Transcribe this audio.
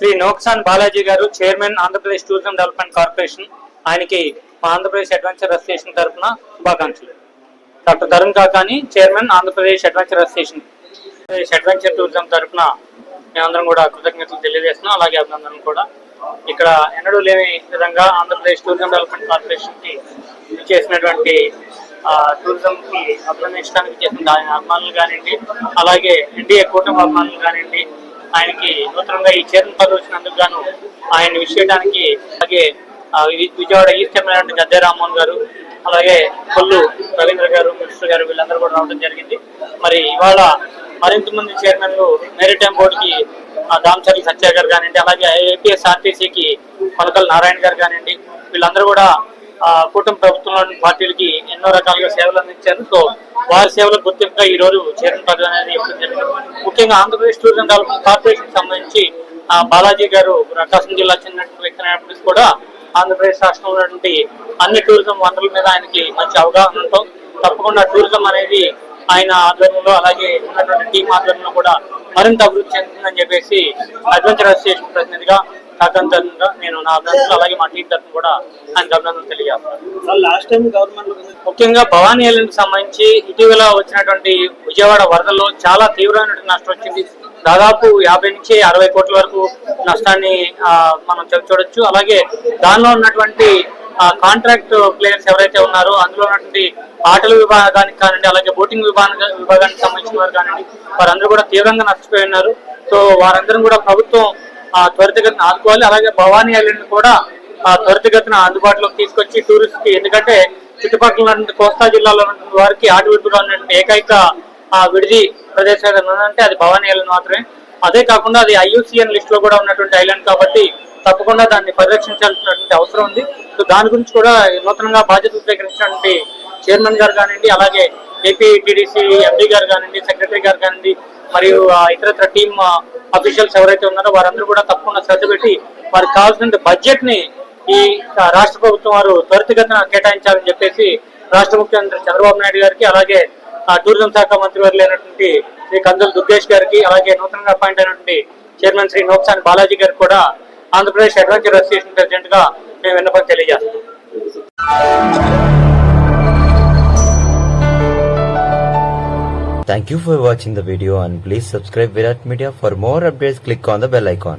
Shri నోక్సాన్ Balaji garu chairman Andhra Pradesh tourism development corporation ఆయనకి మా Andhra Pradesh adventure association తరఫున శుభాకాంక్షలు. Doctor Tarun Kakani chairman Andhra Pradesh adventure association. Adventure tourism తరఫున మేమందరం కూడా కృతజ్ఞతలు తెలియజేస్తున్నాం. అలాగే అభినందనలు కూడా. ఇక్కడ ఎన్నడూ లేని విధంగా ఆంధ్రప్రదేశ్ టూరిజం డెవలప్మెంట్ కార్పొరేషన్కి చేసినటువంటి టూరిజంకి అభినందించడానికి చేసిన ఆయన అభిమానులు కానివ్వండి అలాగే ఎన్డీఏ కూటమి అభిమానులు కానివ్వండి ఆయనకి నూతనంగా ఈ చైర్మన్ పదవి వచ్చినందుకు గాను ఆయన విష్ చేయడానికి అలాగే విజయవాడ ఈస్ట్ ఎమ్మెల్యే గద్దె రామ్మోహన్ గారు అలాగే కొల్లు రవీంద్ర గారు మినిస్టర్ గారు వీళ్ళందరూ కూడా రావడం జరిగింది. మరి ఇవాళ మరింత మంది చైర్మన్లు మెరిటైమ్ బోర్డుకి ఆ, దామచర్ల సత్య గారు కానివ్వండి అలాగే ఏపీఎస్ ఆర్టీసీకి కొనకల్ నారాయణ గారు కానివ్వండి వీళ్ళందరూ కూడా కుటుంబ కూటమి ప్రభుత్వంలోని పార్టీలకి ఎన్నో రకాలుగా సేవలు అందించారు. సో వారి సేవలకు గుర్తింపుగా ఈ రోజు చైర్మన్ పదవి అనేది జరిగింది. ముఖ్యంగా ఆంధ్రప్రదేశ్ టూరిజం డెవలప్మెంట్ కార్పొరేషన్ సంబంధించి ఆ, బాలాజీ గారు ప్రకాశం జిల్లా చెందినటువంటి వ్యక్తి అయినప్పటికీ కూడా ఆంధ్రప్రదేశ్ రాష్ట్రంలో ఉన్నటువంటి అన్ని టూరిజం వనరుల మీద ఆయనకి మంచి అవగాహన ఉంటాం తప్పకుండా టూరిజం అనేది ఆయన ఆధ్వర్యంలో అలాగే ఉన్నటువంటి టీం ఆధ్వర్యంలో కూడా మరింత అభివృద్ధి చెందుతుందని చెప్పేసి అడ్వెంచర్ అసోసియేషన్ ప్రతినిధిగా కాకంతంగా నేను నా అభినందనలు అలాగే మా టీం తరఫున కూడా తెలియజేస్తాను లాస్ట్ టైం గవర్నమెంట్ ముఖ్యంగా భవానీ ఐలాండ్ సంబంధించి ఇటీవల వచ్చినటువంటి విజయవాడ వరదల్లో చాలా తీవ్రమైనటువంటి నష్టం వచ్చింది. దాదాపు యాభై నుంచి అరవై కోట్ల వరకు నష్టాన్ని మనం చూడొచ్చు. అలాగే దానిలో ఉన్నటువంటి కాంట్రాక్ట్ ప్లేయర్స్ ఎవరైతే ఉన్నారో అందులో ఉన్నటువంటి ఆటల విభాగానికి కానివ్వండి అలాగే బోటింగ్ విభాగ విభాగానికి సంబంధించిన వారు కానివ్వండి వారందరూ కూడా తీవ్రంగా నష్టపోయి ఉన్నారు. సో వారందరం కూడా ప్రభుత్వం త్వరితగతిన ఆదుకోవాలి. అలాగే భవానీ ఐలాండ్ కూడా త్వరితగతిన అందుబాటులోకి తీసుకొచ్చి టూరిస్ట్కి ఎందుకంటే చుట్టుపక్కల కోస్తా జిల్లాలో ఉన్న వారికి ఆటవిడుపులో ఉన్నటువంటి ఏకైక ఆ, విడిది ప్రదేశం ఏదైనా ఉందంటే అది భవానీ ఐలాండ్ మాత్రమే. అదే కాకుండా అది ఐయుసిఎన్ లిస్ట్లో కూడా ఉన్నటువంటి ఐలాండ్ కాబట్టి తప్పకుండా దాన్ని పరిరక్షించాల్సినటువంటి అవసరం ఉంది. సో దాని గురించి కూడా నూతనంగా బాధ్యతలు స్వీకరించినటువంటి చైర్మన్ గారు కానివ్వండి అలాగే ఏపీ టీడీసీ ఎండీ గారు కానివ్వండి సెక్రటరీ గారు కానివ్వండి మరియు ఇతరత్ర టీమ్ అఫీషియల్స్ ఎవరైతే ఉన్నారో వారందరూ కూడా తప్పకుండా శ్రద్ధ పెట్టి వారికి కావాల్సిన బడ్జెట్ని ఈ రాష్ట్ర ప్రభుత్వం వారు త్వరితగతిన కేటాయించాలని చెప్పేసి రాష్ట్ర ముఖ్యమంత్రి చంద్రబాబు నాయుడు గారికి అలాగే టూరిజం శాఖ మంత్రి వారు లేనటువంటి శ్రీ కందుల దుర్గేష్ గారికి అలాగే నూతనంగా అపాయింట్ అయినటువంటి చైర్మన్ శ్రీ నోక్సాని బాలాజీ గారికి కూడా ఆంధ్రప్రదేశ్ అడ్వెంచర్ అసోసియేషన్ ప్రెసిడెంట్గా మేము విన్నపం తెలియజేస్తాం Thank you for watching the video and please subscribe Virat Media for more updates click on the bell icon.